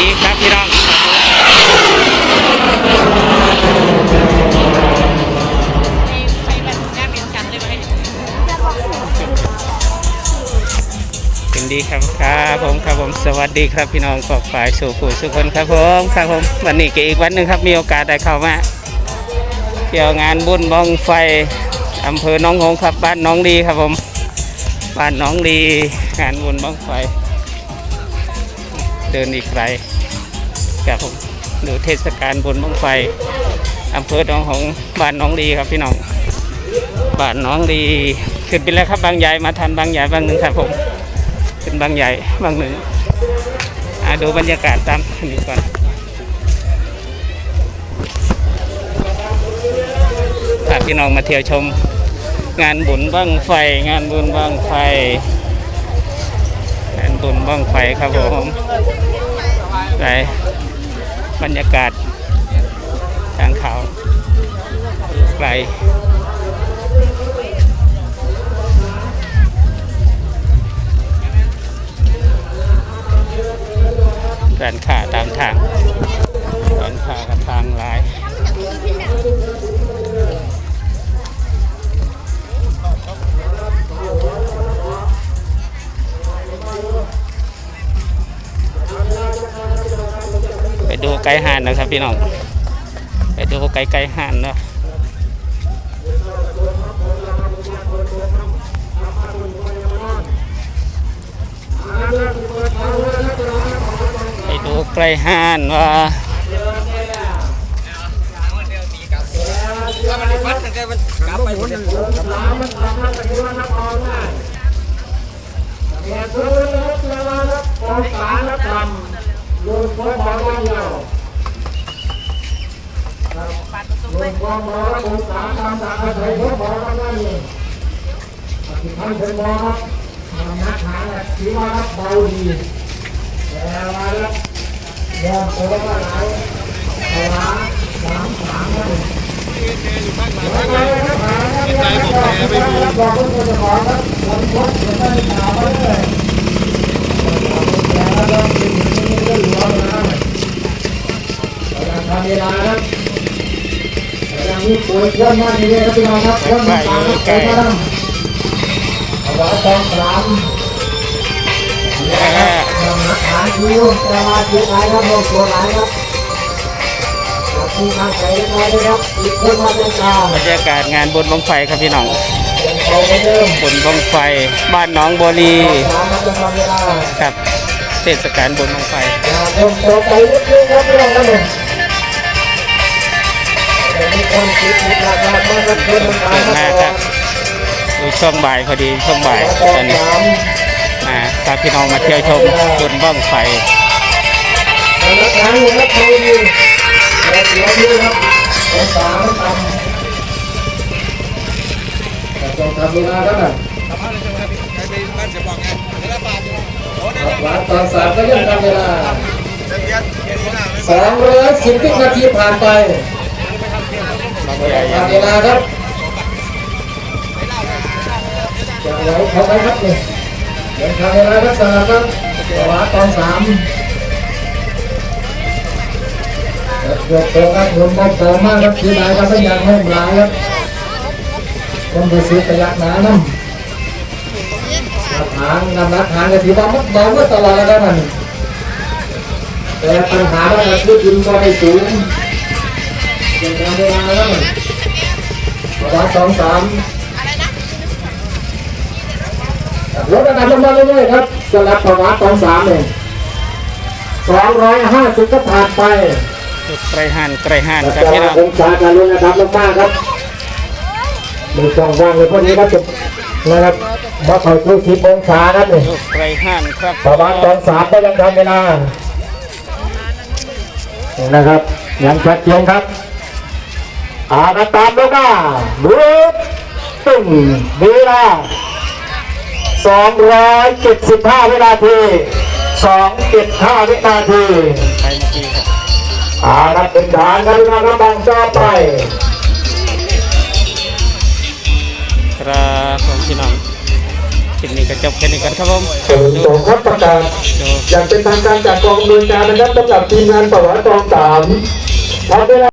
ดีครับพี่น้องใส่แบบหน้าเป็นกันเลยไหมยินดีครับครับผมครับผมสวัสดีครับพี่น้องกอกฝ่ายสู่ผู้สุคนครับผมครับผมวันนี้ก็อีกวันหนึ่งครับมีโอกาสได้เข้ามาเที่ยวงานบุญบ้องไฟอำเภอหน้องหงครับบ้านน้องดีครับผมบ้านน้องดีงานบุญบ้องไฟ เดินอีกไกล ครับผมดูเทศกาลบุญบ้องไฟอำเภอหนองหงบ้านน้องดีครับพี่น้องบ้านน้องดีขึ้นไปแล้วครับบางใหญ่มาทันบางใหญ่บางหนึ่งครับผมเป็นบางใหญ่บางหนึ่งอ่าดูบรรยากาศตามนี้ก่อนพาพี่น้องมาเที่ยวชม งานบุญบ้างไฟ งานบุญบ้างไฟ งานบุญบ้างไฟครับผมไป บรรยากาศทางเขาไกลร้านค้าตามทางร้านค้ากับทางไลาย ไก่ห่านนะครับพี่น้องไปดูไก่ไก่ห่านเนาะไปดูไก่ห่านว่าถ้ามันฟัดตั้งแต่มันกลับไปหมดเลยท่านเป็นบอครับนักหาถือว่าครับเบาดีแต่ว่าแล้วยอมโตมาลายเอาละสามสามครับจิตใจผมแพ้ไม่รู้บอกทุกคนจะขอครับคนพบคนได้ข่าวมาเลยแล้วก็เป็นอย่านี้ก็เหลือนะเราทำเวลาครับอย่างนี้ป่วยควนมากเลยครับพี่น้องครับควนมาตามครับไมาดำเอาไว้ตอนสามนำหลักฐานคิวแต่ว่าคิวไหนครับโมตัวไหนครับจับที่ทางใส่เรียบร้อยเลยครับอีกคนมาเป็ นกลางบรรยากาศงานบุญบังไฟครับพี่น้องเป็นโตเหมือนเดิมบุญบังไฟ บ้านหน้องบัวลีสามนับจะทำเวลาครับ เทศกาลบุญบังไฟเดินโตไปนิดนึงครับเรื่องนั้นเองแต่มีคนคิดคิดราคามากครับเพื่อนเกิดคมารับครับดูช่วงบ่ายพอดีช่วงบ่ายตอนนนี้สามอ่าพาพี่น้องมาเที่ยวชมบุญบังไฟหลักฐานอยู่ครับโตดีแต่เสียดีครับเป็นสามต่ำต่ต้องทำเวลาครับน่ะ ใครไปบ้านจะบอกไงเดี๋ยวละบาทโอ้ได้หลังตอนสามก็ยังทำเวลาเดี๋ยวเดี๋ยวเดี๋ยวหน้าสองร้อยสิบวินาทีผ่านไปทำเวลาครับจะไหวเขาไหมครับเนี่เดินทำเวลาครับสำหรับครับหวาตอนสามยกตัวครับหมุนบอลต่อมากครับทีไหนครับไม่อยากให้หลายครับคนที่ซื้อประหยัดหนาน้ำ หลักฐานนำหลักฐานก็ถือว่ามัดเบาเมื่อตลอดแล้วครับมันแต่ปัญหาว่าผู้กินก็ไม่สูงยังทำเวลาแล้ววัดสองสามลดระดับลงมาเรื่อยๆครับสำหรับประวัติสองสามเองสองร้อยห้าสิบก็ผ่านไปจุดไกรหันไกรหันครับจะพี่น้ององศาการลดระดับลงมาครับ มีช่องว่างเลยพวกนี้ครับจะนะครับมาคอยคุยสิบองศาครับนี่จุดไกรหันครับประมาณตอนสามก็ยังทำเวลานะครับยังชัดเจนครับอากันตามแล้วก็ดูตึงเวลา275 วินาที275 วินาทีไปเมื่อกี้ครับอาครับเป็นฐานครับพี่น้องครับบางต่อไป ครับผมพี่น้องคลิปนี้ก็จบแค่นี้กันครับผมส่วนสองครับประกาศดูอย่างเป็นทางการจากกองอำนวยการนะครับสำหรับทีมงานประวัติกองสามทำเวลา